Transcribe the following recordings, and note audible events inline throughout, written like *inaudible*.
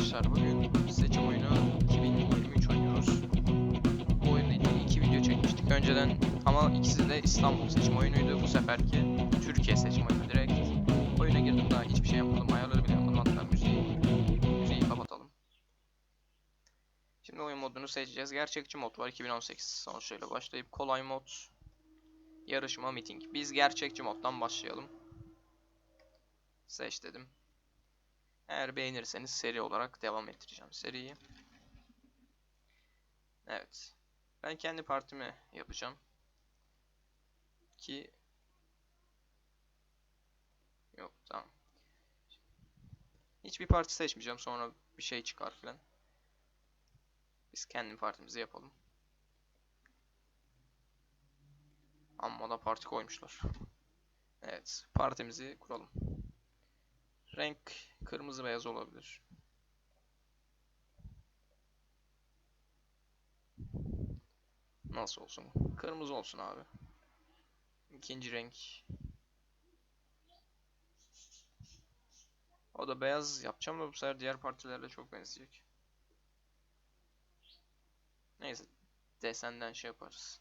arkadaşlar bugün seçim oyunu 2023 oynuyoruz. Bu oyunla ilgili iki video çekmiştik önceden ama ikisi de İstanbul seçim oyunuydu. Bu seferki Türkiye seçim oyunu direkt. Oyuna girdim daha hiçbir şey yapmadım ayarları bile yapmadım hatta müziği, müziği kapatalım. Şimdi oyun modunu seçeceğiz. Gerçekçi mod var 2018 sonuçlarıyla başlayıp kolay mod, yarışma, meeting. Biz gerçekçi moddan başlayalım. Seç dedim. Eğer beğenirseniz seri olarak devam ettireceğim seriyi. Evet. Ben kendi partimi yapacağım. Ki Yok tamam. Hiçbir parti seçmeyeceğim sonra bir şey çıkar filan. Biz kendi partimizi yapalım. Amma da parti koymuşlar. Evet, partimizi kuralım. Renk kırmızı beyaz olabilir. Nasıl olsun? Kırmızı olsun abi. İkinci renk. O da beyaz yapacağım da bu sefer diğer partilerle çok benzeyecek. Neyse. Desenden şey yaparız.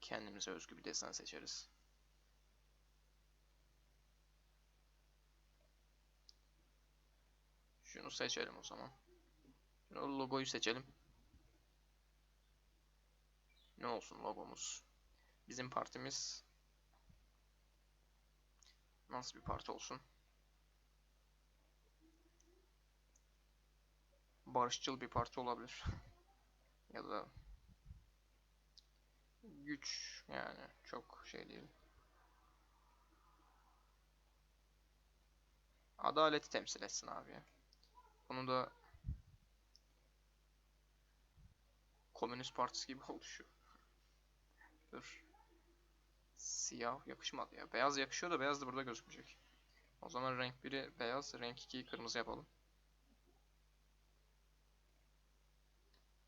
Kendimize özgü bir desen seçeriz. Şunu seçelim o zaman. Şunu logoyu seçelim. Ne olsun logomuz? Bizim partimiz nasıl bir parti olsun? Barışçıl bir parti olabilir. *laughs* ya da güç yani çok şey değil. Adaleti temsil etsin abi. Bunu da Komünist Partisi gibi *laughs* oluşuyor. Dur. Siyah yakışmadı ya. Beyaz yakışıyor da beyaz da burada gözükmeyecek. O zaman renk 1'i beyaz, renk 2'yi kırmızı yapalım.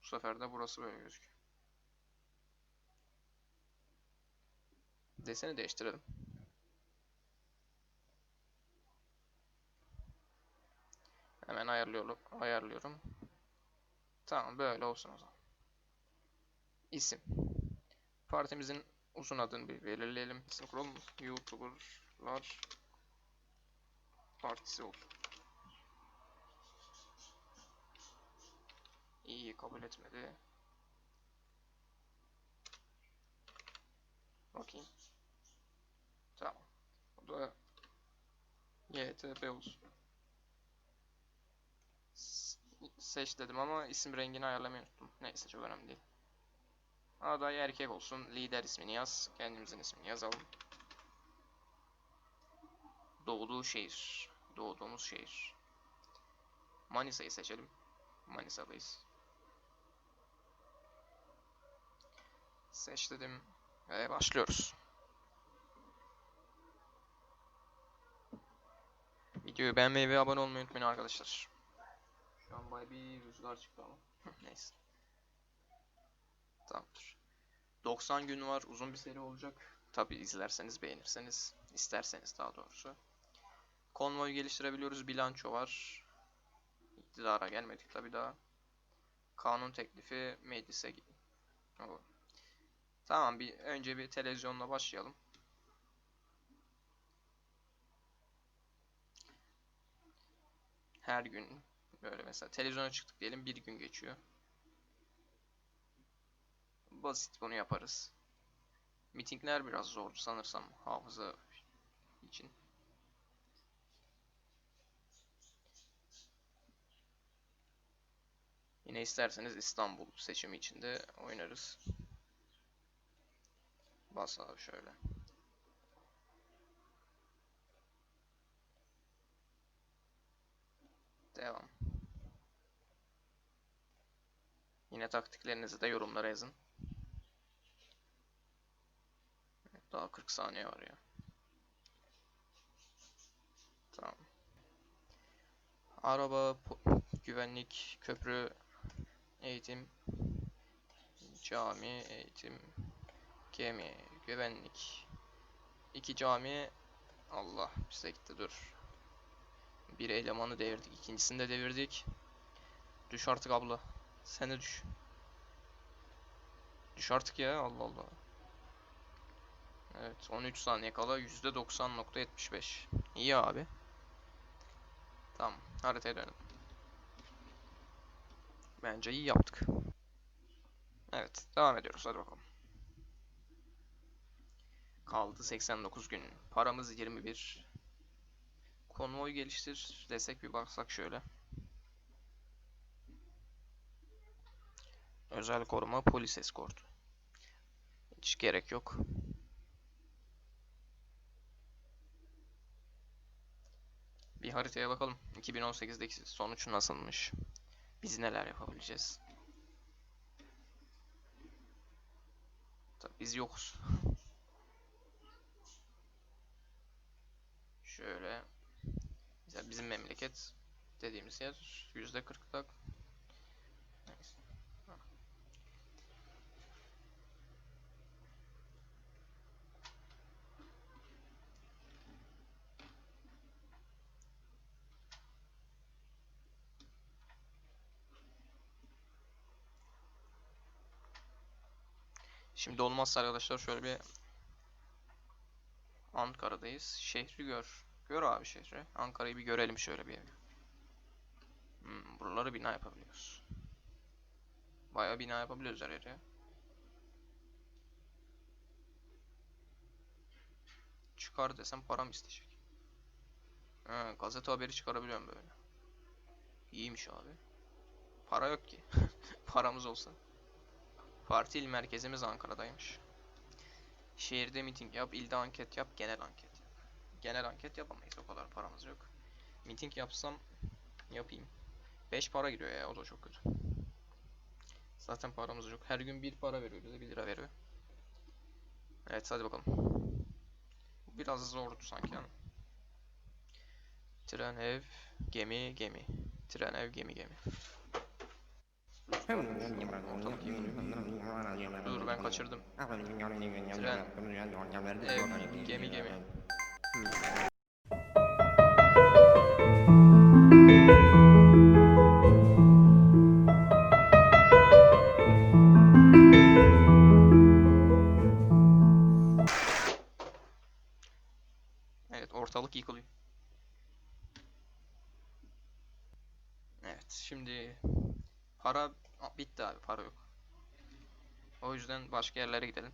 Bu sefer de burası böyle gözüküyor. Deseni değiştirelim. Hemen ayarlıyorum. ayarlıyorum. Tamam böyle olsun o zaman. İsim. Partimizin uzun adını bir belirleyelim. İsim kuralım. YouTuberlar Partisi olsun. İyi kabul etmedi. Bakayım. Tamam. Bu da YTP olsun. Seç dedim ama isim rengini ayarlamayı unuttum. Neyse çok önemli değil. Aday erkek olsun. Lider ismini yaz. Kendimizin ismini yazalım. Doğduğu şehir. Doğduğumuz şehir. Manisa'yı seçelim. Manisa'dayız. Seç dedim. Ve başlıyoruz. Videoyu beğenmeyi ve abone olmayı unutmayın arkadaşlar. Şu an bay bir rüzgar çıktı ama. *laughs* Neyse. Tamamdır. 90 gün var. Uzun bir seri olacak. Tabi izlerseniz, beğenirseniz, isterseniz daha doğrusu. Konvoy geliştirebiliyoruz. Bilanço var. İktidara gelmedik tabi daha. Kanun teklifi meclise. Tamam bir önce bir televizyonla başlayalım. Her gün böyle mesela televizyona çıktık diyelim bir gün geçiyor. Basit bunu yaparız. Meetingler biraz zordu sanırsam hafıza için. Yine isterseniz İstanbul seçimi içinde oynarız. Bas abi şöyle. Devam. Yine taktiklerinizi de yorumlara yazın. Daha 40 saniye var ya. Tamam. Araba, güvenlik, köprü, eğitim, cami, eğitim, gemi, güvenlik. iki cami. Allah bize gitti dur. Bir elemanı devirdik. İkincisini de devirdik. Düş artık abla. Sen de düş. Düş artık ya. Allah Allah. Evet 13 saniye kala %90.75. İyi abi. Tamam. Haritaya dönelim. Bence iyi yaptık. Evet. Devam ediyoruz. Hadi bakalım. Kaldı 89 gün. Paramız 21. Konvoy geliştir desek bir baksak şöyle. Özel koruma polis eskortu. Hiç gerek yok. Bir haritaya bakalım. 2018'deki sonuç nasılmış? Biz neler yapabileceğiz? Tabii biz yokuz. Şöyle. Mesela bizim memleket dediğimiz yer yüzde. Ha. Şimdi olmazsa arkadaşlar şöyle bir Ankara'dayız. Şehri gör. Gör abi şehri. Ankara'yı bir görelim şöyle bir. Hmm, buraları bina yapabiliyoruz. Bayağı bina yapabiliyoruz her yere. Çıkar desem param isteyecek. Ha, gazete haberi çıkarabiliyorum böyle. İyiymiş abi. Para yok ki. *laughs* Paramız olsa. Parti il merkezimiz Ankara'daymış. Şehirde miting yap, ilde anket yap, genel anket. Genel anket yapamayız o kadar paramız yok. Miting yapsam yapayım. 5 para giriyor ya o da çok kötü. Zaten paramız yok. Her gün bir para veriyor bize 1 lira veriyor. Evet hadi bakalım. Biraz zordu sanki ama. Tren ev, gemi, gemi. Tren ev, gemi, gemi. Dur ben kaçırdım. Ev, gemi, gemi. Evet ortalık yıkılıyor. Evet şimdi para bitti abi para yok. O yüzden başka yerlere gidelim.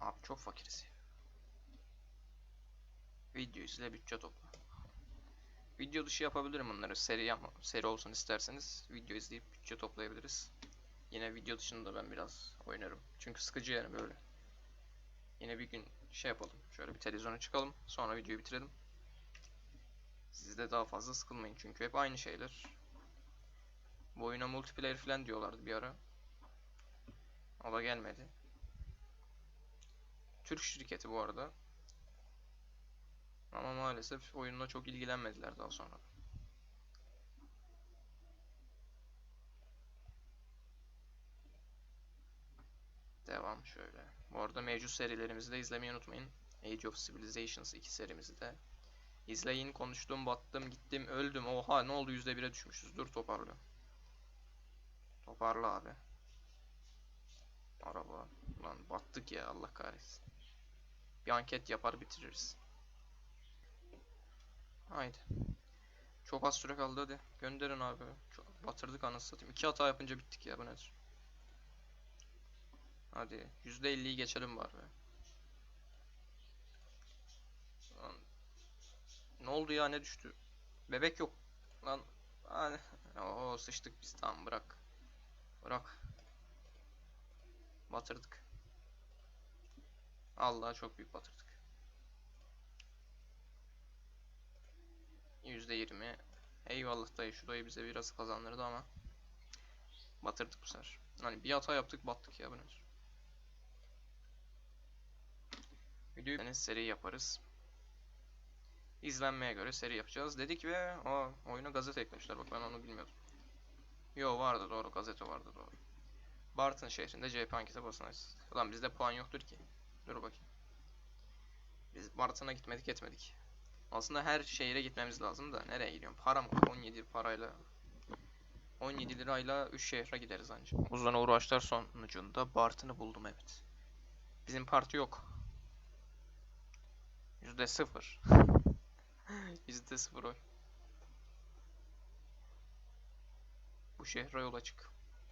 Abi çok fakiriz. Video izle bütçe topla. Video dışı yapabilirim bunları. Seri yapma, seri olsun isterseniz video izleyip bütçe toplayabiliriz. Yine video dışında ben biraz oynarım. Çünkü sıkıcı yani böyle. Yine bir gün şey yapalım. Şöyle bir televizyona çıkalım. Sonra videoyu bitirelim. Siz de daha fazla sıkılmayın çünkü hep aynı şeyler. Bu oyuna multiplayer falan diyorlardı bir ara. O da gelmedi. Türk şirketi bu arada. Ama maalesef oyunla çok ilgilenmediler daha sonra. Devam şöyle. Bu arada mevcut serilerimizi de izlemeyi unutmayın. Age of Civilizations 2 serimizi de İzleyin konuştum battım gittim öldüm. Oha ne oldu yüzde bire düşmüşüz. Dur toparla. Toparla abi. Araba. Lan battık ya Allah kahretsin. Bir anket yapar bitiririz. Haydi. Çok az süre kaldı hadi. Gönderin abi. Çok batırdık anasını satayım. İki hata yapınca bittik ya bu nedir? Hadi. %50'yi geçelim bari. Lan ne oldu ya ne düştü? Bebek yok. Lan hani o sıçtık biz tamam bırak. Bırak. Batırdık. Allah çok büyük batırdık. %20. Eyvallah dayı şu dayı bize biraz kazandırdı ama batırdık bu sefer. Hani bir hata yaptık battık ya bu nedir? Videoyu yani seri yaparız. İzlenmeye göre seri yapacağız dedik ve o oyuna gazete eklemişler. Bak ben onu bilmiyordum. Yo vardı doğru gazete vardı doğru. Bartın şehrinde CHP anketi basın açısı. Ulan bizde puan yoktur ki. Dur bakayım. Biz Bartın'a gitmedik etmedik. Aslında her şehire gitmemiz lazım da nereye gidiyorum? Para mı var? 17 parayla 17 lirayla 3 şehre gideriz ancak. Uzun uğraşlar sonucunda Bartın'ı buldum evet. Bizim parti yok. Yüzde sıfır. *laughs* Yüzde sıfır oy. Bu şehre yola çık.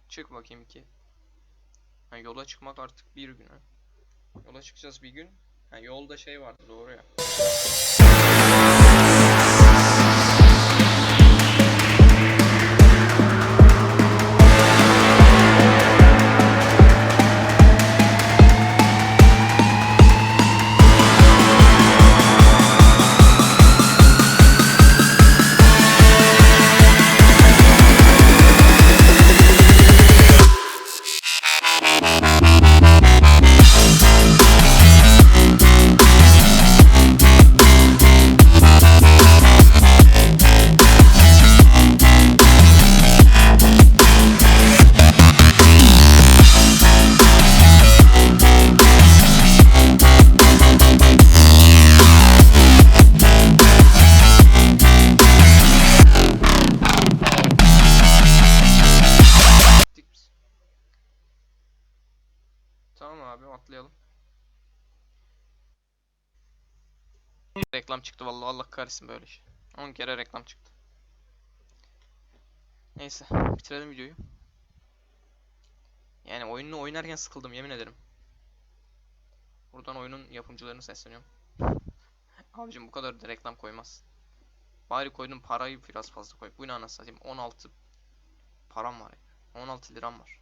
Çık bakayım ki. Ha, yola çıkmak artık bir gün ha. Yola çıkacağız bir gün. Ha, yolda şey vardı doğru ya. Reklam çıktı vallahi Allah kahretsin böyle şey. 10 kere reklam çıktı. Neyse bitirelim videoyu. Yani oyununu oynarken sıkıldım yemin ederim. Buradan oyunun yapımcılarını sesleniyorum. Abicim bu kadar da reklam koymaz. Bari koydum parayı biraz fazla koy. Bu ne anasını satayım 16 param var ya. 16 liram var.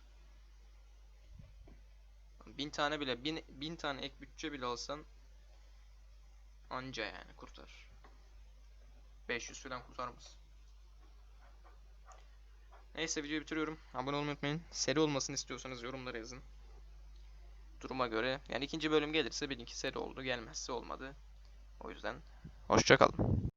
Bin tane bile bin, bin tane ek bütçe bile alsan anca yani kurtarır. 500 falan kurtarmaz. Neyse videoyu bitiriyorum. Abone olmayı unutmayın. Seri olmasını istiyorsanız yorumlara yazın. Duruma göre. Yani ikinci bölüm gelirse bilin ki seri oldu. Gelmezse olmadı. O yüzden hoşçakalın.